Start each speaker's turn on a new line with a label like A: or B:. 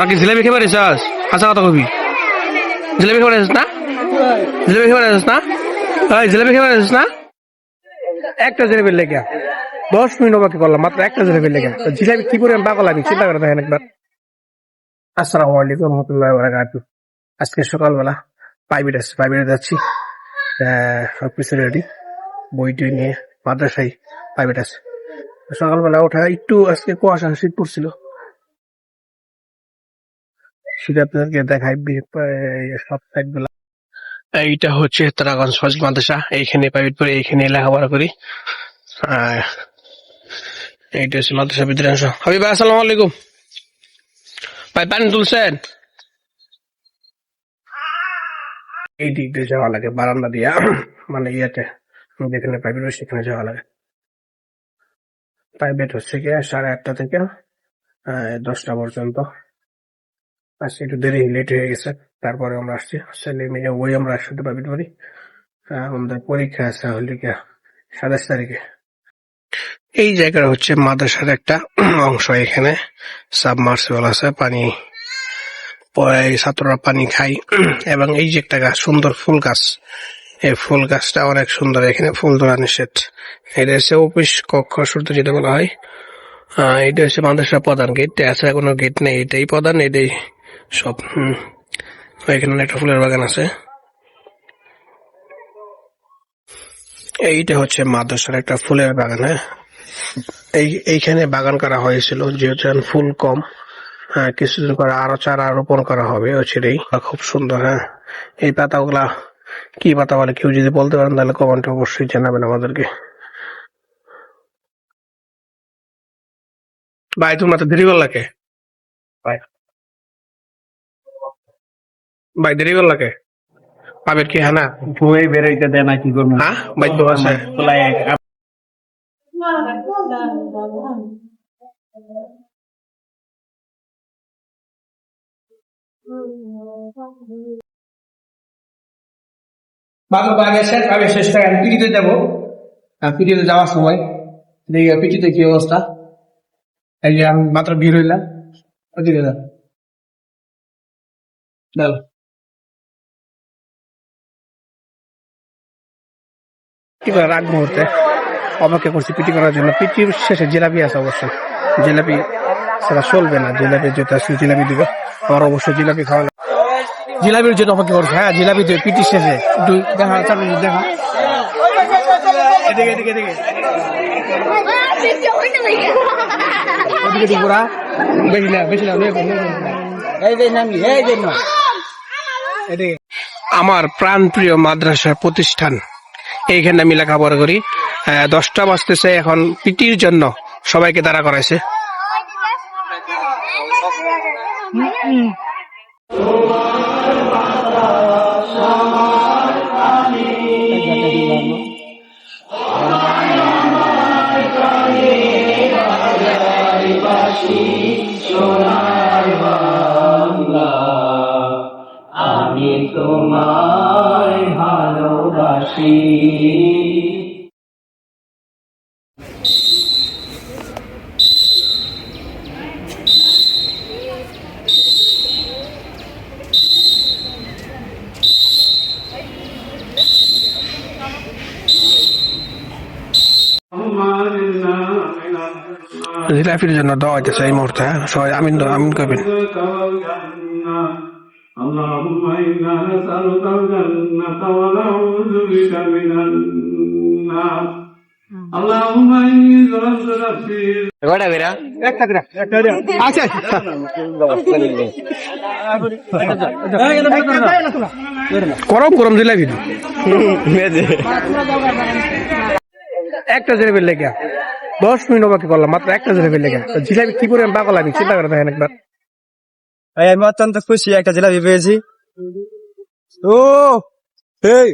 A: তোরা কি জিলাপি খেয়ে পারিস আচ্ছা কথা কবি। জিলাপি খেয়ে পারিস না? জিলাপি খেয়ে পারিস না? ওই জিলাপি খেয়ে পারিস না? একটা জিলাপির লেগে। দশ মিনিট বাকি করলাম মাত্র একটা জিলাপির লেগে। জিলাপি কি করে পাগল আমি চিন্তা করে দেখেন একবার। আসসালামু আলাইকুম রহমতুল্লাহ বারাকাতু আজকে সকালবেলা প্রাইভেট আছে প্রাইভেটে যাচ্ছি। আহ, সবকিছু রেডি বই টই নিয়ে মাদ্রাসায় প্রাইভেট আছে সকালবেলা ওঠা একটু আজকে কুয়াশা শীত পড়ছিল সেটা আপনাদেরকে দেখাই সব সাইডগুলা এইটা হচ্ছে তারাগঞ্জ মাদ্রাসা। এইখানে প্রাইভেট পড়ে এইখানে লেখাপড়া করি। আর এইটা হচ্ছে মাদ্রাসা হাবিব আসসালামু আলাইকুম। ভাই পানি তুলছেন? এই দিক দিয়ে যাওয়া লাগে বারান্দা দিয়া মানে ইয়েতে যেখানে প্রাইভেট সেখানে যাওয়া লাগে। প্রাইভেট হচ্ছে গিয়ে সাড়ে আটটা থেকে দশটা পর্যন্ত। আজকে একটু দেরি লেট হয়ে গেছে। তারপরে আমরা আসছি। ছেলে মেয়ে ওই আমরা একসাথে প্রাইভেট করি আমাদের পরীক্ষা আছে হলে সাতাশ তারিখে। এই জায়গাটা হচ্ছে মাদ্রাসার একটা অংশ এখানে। সাবমার্সিবল আছে, পানি পরে ছাত্ররা পানি খায়। এবং এই যে একটা গাছ, সুন্দর ফুল গাছ, এই ফুল গাছটা অনেক সুন্দর, এখানে ফুল ধরা নিষেধ। এটা হচ্ছে অফিস কক্ষ শুরুতে যেটা বলা হয়। এটা হচ্ছে মাদ্রাসা প্রধান গেট এছাড়া কোনো গেট নেই। এটাই প্রধান, এটাই সব। এখানে একটা ফুলের বাগান আছে। এইটা হচ্ছে মাদ্রাসার একটা ফুলের বাগান হ্যাঁ? এই, এইখানে বাগান করা হয়েছিল, যেহেতু ফুল কম হ্যাঁ কিছুদিন পরে আরও চারা রোপণ করা হবে এই খুব সুন্দর হ্যাঁ? এই পাতাগুলা কি পাতা বলে কেউ যদি বলতে পারেন, তাহলে কমেন্টে অবশ্যই জানাবেন আমাদেরকে। ভাই, তোমার তো দেরি করলা কে? ভাই। ভাই দেরি করলা কে পাবের কি হ্যাঁ না
B: ধুয়ে বেরোইতে দেয় না কি করব?
A: হ্যাঁ ভাই তো আছে। বাবা আগে শেষ আমি পিটিতে যাব। পিটিতে যাওয়ার সময়। দেখি পিটিতে কি অবস্থা? এই যে আমি মাত্র বের হইলাম। ওদিকে চলো কি করে রাগ মুহূর্তে? অপেক্ষা করছি পিটি করার জন্য। পিটির শেষে জিলাপি আছে অবশ্যই জিলাপি সেটা চলবে না। জিলাপি যেটা আছে জিলাপি দিবে। আমার অবশ্যই জিলাপি খাওয়া জিলাপির জন্য অপেক্ষা করছি। হ্যাঁ জিলাপি দিবে পিটির শেষে। একটু দেখা চাপড়ি দেখা। এদিকে। আমার প্রাণপ্রিয় মাদ্রাসা প্রতিষ্ঠান। এইখানে আমি লেখাপড়া করি। দশটা বাজতেছে এখন পিটির জন্য সবাইকে দাঁড়া করাইছে।
B: আমি তোমায়
A: জিলাপির জন্য দেওয়া হইতেছে এই মুহূর্তে হ্যাঁ? সবাই আমিন আমিন করবেন
C: اللهم إنا نسألك الجنة ونعوذ بك من النار اللهم إني ظلمت نفسي
A: আচ্ছা গরম গরম জিলাপি একটা জিলাপির লেগে দশ মিনিট বাকি করলাম মাত্র একটা জিলাপির লেগে তো জিলাপি কি করে পাগল আমি চিন্তা করে দেখেন একবার
B: আমি অত্যন্ত খুশি একটা জিলাপি পেয়েছি। ও এই